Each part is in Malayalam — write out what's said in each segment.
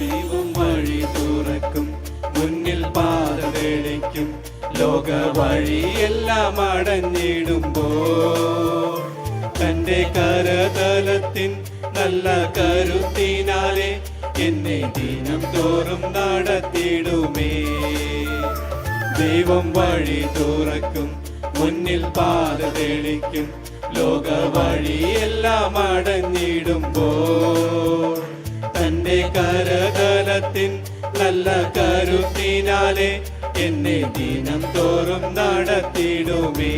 ദൈവം വഴി തുറക്കും മുന്നിൽ പാത വെളിക്കും ലോക വഴിയെല്ലാം അടഞ്ഞിടുമ്പോൾ. തന്റെ കരതലത്തിൻ നല്ല കരുത്തിനാലെ എന്നെ ദിനം തോറും നടത്തിടുമേ ദൈവം വഴി തുറക്കും മുന്നിൽ പാത തെളിക്കും ലോക വഴിയെല്ലാം അടഞ്ഞിടുമ്പോൾ. തന്റെ കരതലത്തിൻ നല്ല കരുത്തിനാലെ എന്നെ ദിനം തോറും നടത്തിയിടുമേ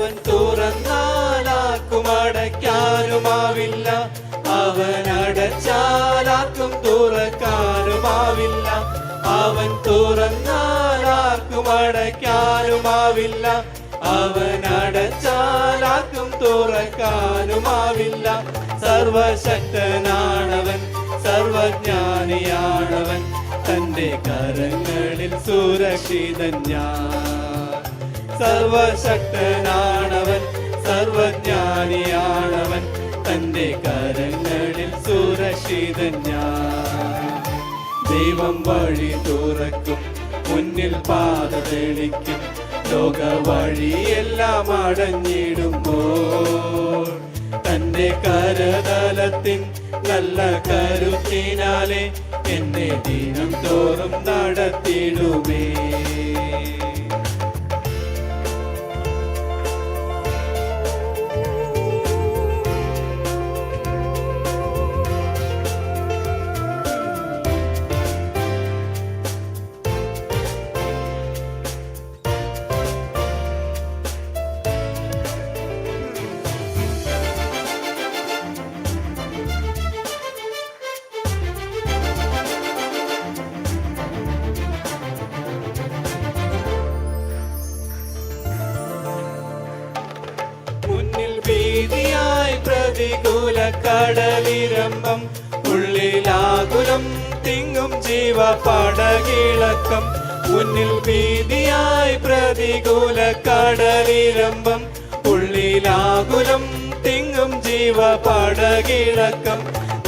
അവൻ തുറന്നാലാക്കും അടയ്ക്കാനുമാവില്ല. അവൻ അടച്ചാലാക്കും തുറക്കാനുമാവില്ല. അവൻ തുറന്നാലാർക്കും അടയ്ക്കാനുമാവില്ല. അവൻ അടച്ചാലാക്കും തുറക്കാനുമാവില്ല. സർവശക്തനാണവൻ സർവജ്ഞാനിയാണവൻ. തന്റെ കരങ്ങളിൽ സുരക്ഷിതൻ ഞാൻ. സർവശക്തനാണവൻ സർവജ്ഞാനിയാണവൻ. തന്റെ കരങ്ങളിൽ സുരക്ഷിതൻ ഞാൻ ദൈവം വഴി തുറക്കും മുന്നിൽ പാത തെളിക്കും. ലോക വഴിയെല്ലാം അടഞ്ഞിടുമ്പോൾ തന്റെ കരതലത്തിൻ നല്ല കരുത്തിനാലെ എന്നെ ദിനം തോറും നടത്തിയിടുമേ. പ്രതികൂല ഉള്ളിലാകുലം തിങ്ങും ജീവ പടകിളക്കം മുന്നിൽ ഭീതിയായി പ്രതികൂല കടലിരമ്പം ഉള്ളിലാകുലം തിങ്ങും ജീവ പടകിളക്കം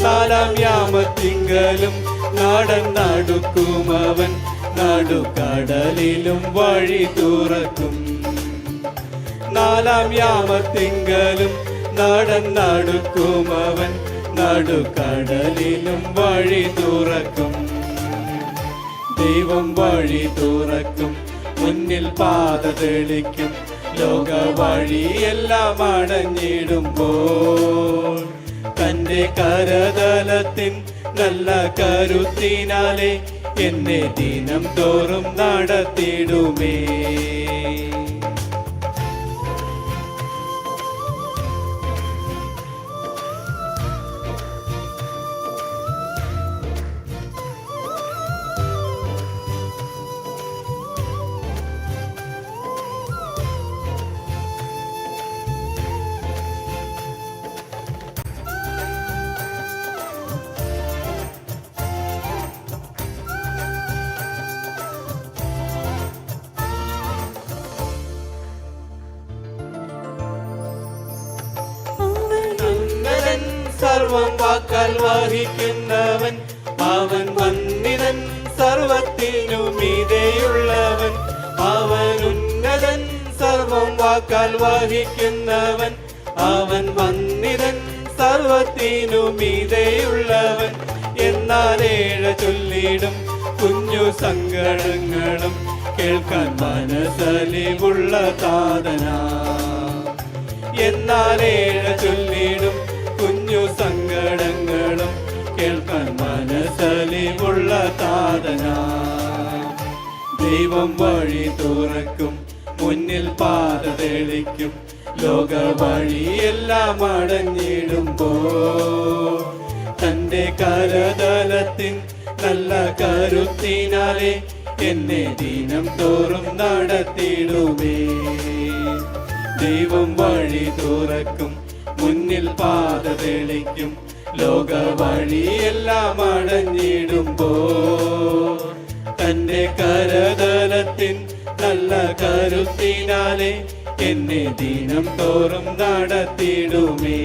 നാലാം യാമത്തിങ്കലും നാടൻ നടുക്കുമവൻ നടുക്കടലിലും വഴി തുറക്കും. നാലാം യാമത്തിങ്കലും നടൻ നടുക്കും അവൻ നടുക്കടലിലും വഴി തുറക്കും. ദൈവം വഴി തുറക്കും മുന്നിൽ പാത തെളിക്കും. ലോക വഴിയെല്ലാം അടഞ്ഞിടുമ്പോൾ തന്റെ കരതലത്തിൻ നല്ല കരുത്തിനാലെ എന്നെ ദിനം തോറും നടത്തിയിടുമേ. സർവം വാക്കാൽ വഹിക്കുന്നവൻ അവൻ വന്നിതൻ സർവത്തിനുമീതെയുള്ളവൻ അവൻ ഉന്നതൻ സർവം വാക്കാൽ വഹിക്കുന്നവൻ അവൻ വന്നിതൻ സർവത്തിനുമീതെയുള്ളവൻ എന്നാൽ ഏഴ ചൊല്ലിടും കുഞ്ഞു സങ്കടങ്ങളും കേൾക്കാൻ മനസ്സലിവുള്ള താതന എന്നാൽ ഏഴ ചൊല്ലിടും സങ്കടങ്ങളും കേൾക്കാൻ മനസ്സലിവുള്ള താതന ദൈവം വഴി തുറക്കും മുന്നിൽ പാത തെളിക്കും ലോക വഴിയെല്ലാം അടഞ്ഞിടുമ്പോ തന്റെ കരതലത്തിൻ നല്ല കരുത്തിനാലെ എന്നെ ദിനം തോറും നടത്തിയിടുമേ. ദൈവം വഴി തുറക്കും മുന്നിൽ പാത തെളിക്കും ലോക വഴിയെല്ലാം അടഞ്ഞിടുമ്പോ തന്റെ കരതലത്തിൻ നല്ല കരുത്തിനാലെ എന്നെ ദിനം തോറും നടത്തിയിടുമേ